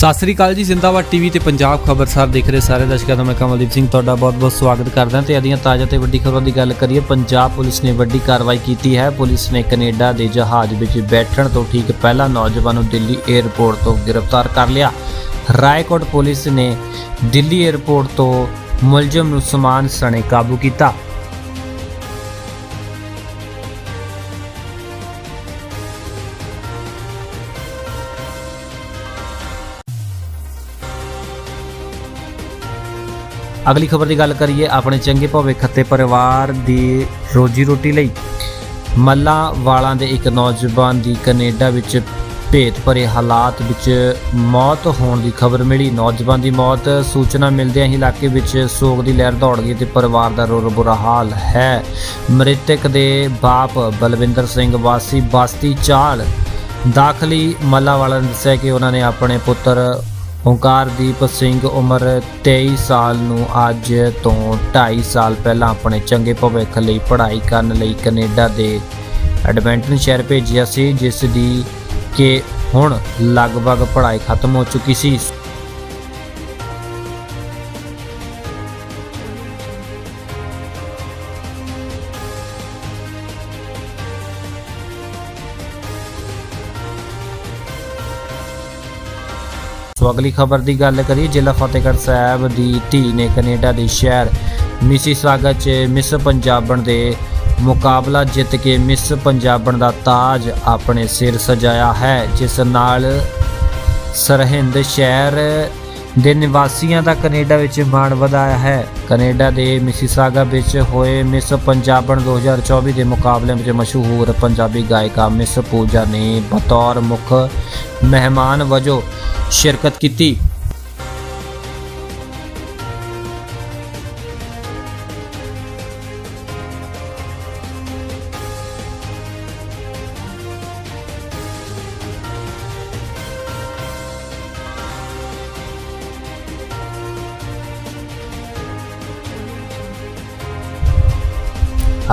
ਸਤਿ ਸ੍ਰੀ ਅਕਾਲ ਜੀ, ਜ਼ਿੰਦਾਬਾਦ ਟੀਵੀ ਤੇ ਪੰਜਾਬ ਖਬਰਸਾਰ ਦੇਖ ਰਹੇ ਸਾਰੇ ਦਰਸ਼ਕਾਂ ਦਾ ਮੈਂ ਕਮਲਦੀਪ ਸਿੰਘ, ਤੁਹਾਡਾ ਬਹੁਤ-ਬਹੁਤ ਸਵਾਗਤ ਕਰਦਾ ਤੇ ਅਦੀਆਂ ਤਾਜ਼ਾ ਤੇ ਵੱਡੀ ਖਬਰਾਂ ਦੀ ਗੱਲ ਕਰੀਏ, ਪੰਜਾਬ ਪੁਲਿਸ ਨੇ ਵੱਡੀ ਕਾਰਵਾਈ ਕੀਤੀ ਹੈ। ਪੁਲਿਸ ਨੇ ਕੈਨੇਡਾ ਦੇ ਜਹਾਜ਼ ਵਿੱਚ ਬੈਠਣ ਤੋਂ ਠੀਕ ਪਹਿਲਾਂ ਨੌਜਵਾਨ ਨੂੰ ਦਿੱਲੀ 에ਅਰਪੋਰਟ ਤੋਂ ਗ੍ਰਿਫਤਾਰ ਕਰ ਲਿਆ। ਰਾਏਕੋਟ ਪੁਲਿਸ ਨੇ ਦਿੱਲੀ 에ਅਰਪੋਰਟ ਤੋਂ ਮੁਲਜ਼ਮ ਨੂੰ ਸਮਾਨ ਸਣੇ ਕਾਬੂ ਕੀਤਾ। ਅਗਲੀ ਖਬਰ ਦੀ ਗੱਲ ਕਰੀਏ ਆਪਣੇ ਚੰਗੇ ਭਵਿੱਖ ਅਤੇ ਪਰਿਵਾਰ ਦੀ ਰੋਜੀ ਰੋਟੀ ਲਈ। ਮੱਲਾ ਵਾਲਾਂ ਦੇ ਇੱਕ ਨੌਜਵਾਨ ਦੀ ਕੈਨੇਡਾ ਵਿੱਚ ਭੇਤ ਭਰੇ ਹਾਲਾਤ ਵਿੱਚ ਮੌਤ ਹੋਣ ਦੀ ਖਬਰ ਮਿਲੀ। ਨੌਜਵਾਨ ਦੀ ਮੌਤ ਸੂਚਨਾ ਮਿਲਦਿਆਂ ਹੀ ਇਲਾਕੇ ਵਿੱਚ ਸੋਗ ਦੀ ਲਹਿਰ ਦੌੜ ਗਈ ਤੇ ਪਰਿਵਾਰ ਦਾ ਰੋ ਬੁਰਾ ਹਾਲ ਹੈ। ਮ੍ਰਿਤਕ ਦੇ ਬਾਪ ਬਲਵਿੰਦਰ ਸਿੰਘ ਵਾਸੀ ਬਸਤੀ ਚਾਲ ਦਾਖਲੀ ਮੱਲਾ ਵਾਲਾ ਨੇ ਦੱਸਿਆ ਕਿ ਉਹਨਾਂ ਨੇ ਆਪਣੇ ਪੁੱਤਰ ਓਂਕਾਰਦੀਪ ਸਿੰਘ ਉਮਰ 23 ਸਾਲ ਨੂੰ ਅੱਜ ਤੋਂ 2.5 ਸਾਲ ਪਹਿਲਾਂ ਆਪਣੇ ਚੰਗੇ ਭਵਿੱਖ ਲਈ ਪੜ੍ਹਾਈ ਕਰਨ ਲਈ ਕੈਨੇਡਾ ਦੇ ਐਡਮਿੰਟਨ ਸ਼ਹਿਰ ਭੇਜਿਆ ਸੀ, ਜਿਸ ਦੀ ਕਿ ਹੁਣ ਲਗਭਗ ਪੜ੍ਹਾਈ ਖਤਮ ਹੋ ਚੁੱਕੀ ਸੀ। ਸੋ ਅਗਲੀ ਖਬਰ ਦੀ ਗੱਲ ਕਰੀਏ, ਜ਼ਿਲ੍ਹਾ ਫਤਿਹਗੜ੍ਹ ਸਾਹਿਬ ਦੀ ਧੀ ਨੇ ਕੈਨੇਡਾ ਦੇ ਸ਼ਹਿਰ ਮਿਸੀਸਾਗਾ 'ਚ ਮਿਸ ਪੰਜਾਬਣ ਦੇ ਮੁਕਾਬਲਾ ਜਿੱਤ ਕੇ ਮਿਸ ਪੰਜਾਬਣ ਦਾ ਤਾਜ ਆਪਣੇ ਸਿਰ ਸਜਾਇਆ ਹੈ, ਜਿਸ ਨਾਲ ਸਰਹਿੰਦ ਸ਼ਹਿਰ ਦੇ ਨਿਵਾਸੀਆਂ ਦਾ ਕੈਨੇਡਾ ਵਿੱਚ ਮਾਣ ਵਧਾਇਆ ਹੈ। ਕੈਨੇਡਾ ਦੇ ਮਿਸੀਸਾਗਾ ਵਿੱਚ ਹੋਏ ਮਿਸ ਪੰਜਾਬਣ 2024 ਦੇ ਮੁਕਾਬਲੇ ਵਿੱਚ ਮਸ਼ਹੂਰ ਪੰਜਾਬੀ ਗਾਇਕਾ ਮਿਸ ਪੂਜਾ ਨੇ ਬਤੌਰ ਮੁੱਖ ਮਹਿਮਾਨ ਵਜੋਂ ਸ਼ਿਰਕਤ ਕੀਤੀ।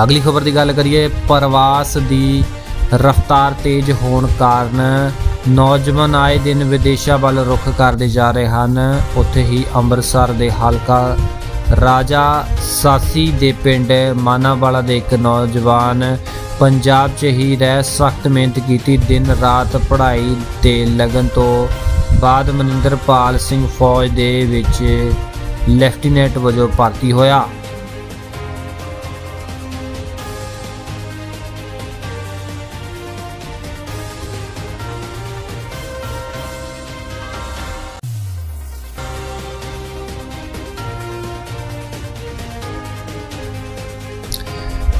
ਅਗਲੀ ਖਬਰ ਦੀ ਗੱਲ ਕਰੀਏ ਪ੍ਰਵਾਸ ਦੀ ਰਫ਼ਤਾਰ ਤੇਜ਼ ਹੋਣ ਕਾਰਨ ਨੌਜਵਾਨ ਆਏ ਦਿਨ ਵਿਦੇਸ਼ਾਂ ਵੱਲ ਰੁਖ ਕਰਦੇ ਜਾ ਰਹੇ ਹਨ। ਉੱਥੇ ਹੀ ਅੰਮ੍ਰਿਤਸਰ ਦੇ ਹਲਕਾ ਰਾਜਾ ਸਾਸੀ ਦੇ ਪਿੰਡ ਮਾਨਾਵਾਲਾ ਦੇ ਇੱਕ ਨੌਜਵਾਨ ਪੰਜਾਬ 'ਚ ਹੀ ਰਹਿ ਸਖਤ ਮਿਹਨਤ ਕੀਤੀ। ਦਿਨ ਰਾਤ ਪੜ੍ਹਾਈ ਤੇ ਲਗਨ ਤੋਂ ਬਾਅਦ ਮਨਿੰਦਰਪਾਲ ਸਿੰਘ ਫੌਜ ਦੇ ਵਿੱਚ ਲੈਫਟੀਨੈਂਟ ਵਜੋਂ ਭਰਤੀ ਹੋਇਆ।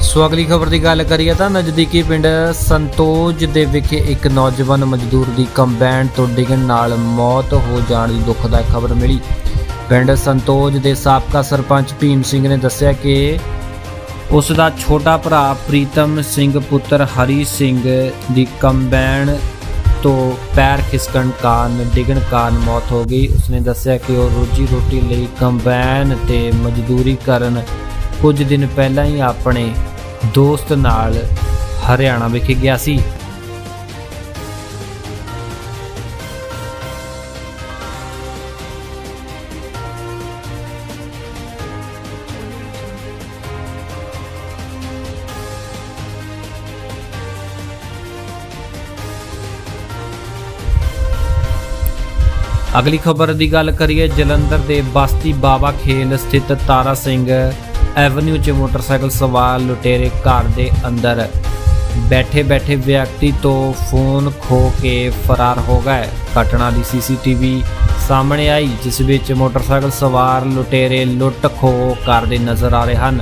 ਸੋ ਅਗਲੀ ਖਬਰ ਦੀ ਗੱਲ ਕਰੀਏ ਤਾਂ ਨਜ਼ਦੀਕੀ ਪਿੰਡ ਸੰਤੋਜ ਦੇ ਵਿਖੇ ਇੱਕ ਨੌਜਵਾਨ ਮਜ਼ਦੂਰ ਦੀ ਕੰਬਾਈਨ ਤੋਂ ਡਿੱਗਣ ਨਾਲ ਮੌਤ ਹੋ ਜਾਣ ਦੀ ਦੁਖਦਾਇਕ ਖਬਰ ਮਿਲੀ। ਪਿੰਡ ਸੰਤੋਜ ਦੇ ਸਾਬਕਾ ਸਰਪੰਚ ਭੀਮ ਸਿੰਘ ਨੇ ਦੱਸਿਆ ਕਿ ਉਸ ਦਾ ਛੋਟਾ ਭਰਾ ਪ੍ਰੀਤਮ ਸਿੰਘ ਪੁੱਤਰ ਹਰੀ ਸਿੰਘ ਦੀ ਕੰਬਾਈਨ ਤੋਂ ਪੈਰ ਖਿਸਕਣ ਕਾਰਨ, ਡਿੱਗਣ ਕਾਰਨ ਮੌਤ ਹੋ ਗਈ। ਉਸਨੇ ਦੱਸਿਆ ਕਿ ਉਹ ਰੋਜੀ ਰੋਟੀ ਲਈ ਕੰਬਾਈਨ ਤੇ ਮਜ਼ਦੂਰੀ ਕਰਨ ਕੁਝ ਦਿਨ ਪਹਿਲਾਂ ਹੀ ਆਪਣੇ ਦੋਸਤ ਨਾਲ ਹਰਿਆਣਾ ਵਿਖੇ ਗਿਆ ਸੀ। ਅਗਲੀ ਖਬਰ ਦੀ ਗੱਲ ਕਰੀਏ, ਜਲੰਧਰ ਦੇ ਬਸਤੀ ਬਾਬਾ ਖੇਲ ਸਥਿਤ ਤਾਰਾ ਸਿੰਘ ਐਵਨਿਊ 'ਚ ਮੋਟਰਸਾਈਕਲ ਸਵਾਰ ਲੁਟੇਰੇ ਘਰ ਦੇ ਅੰਦਰ ਬੈਠੇ ਬੈਠੇ ਵਿਅਕਤੀ ਤੋਂ ਫੋਨ ਖੋ ਕੇ ਫਰਾਰ ਹੋ ਗਏ। ਘਟਨਾ ਦੀ ਸੀਸੀਟੀਵੀ ਸਾਹਮਣੇ ਆਈ, ਜਿਸ ਵਿੱਚ ਮੋਟਰਸਾਈਕਲ ਸਵਾਰ ਲੁਟੇਰੇ ਲੁੱਟ ਖੋ ਕਰਦੇ ਨਜ਼ਰ ਆ ਰਹੇ ਹਨ।